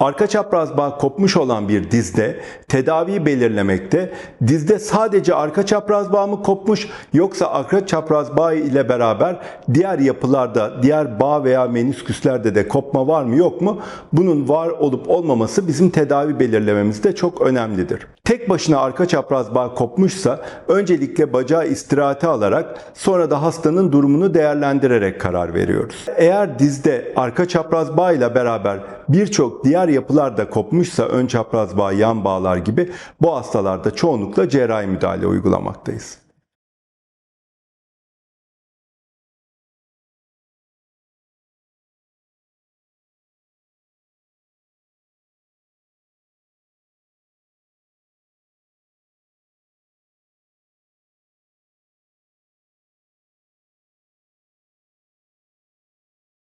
Arka çapraz bağ kopmuş olan bir dizde tedavi belirlemekte dizde sadece arka çapraz bağ mı kopmuş yoksa arka çapraz bağ ile beraber diğer yapılarda, diğer bağ veya menisküslerde de kopma var mı yok mu? Bunun var olup olmaması bizim tedavi belirlememizde çok önemlidir. Tek başına arka çapraz bağ kopmuşsa öncelikle bacağı istirahate alarak sonra da hastanın durumunu değerlendirerek karar veriyoruz. Eğer dizde arka çapraz bağ ile beraber birçok diğer yapılar da kopmuşsa ön çapraz bağ, yan bağlar gibi bu hastalarda çoğunlukla cerrahi müdahale uygulamaktayız.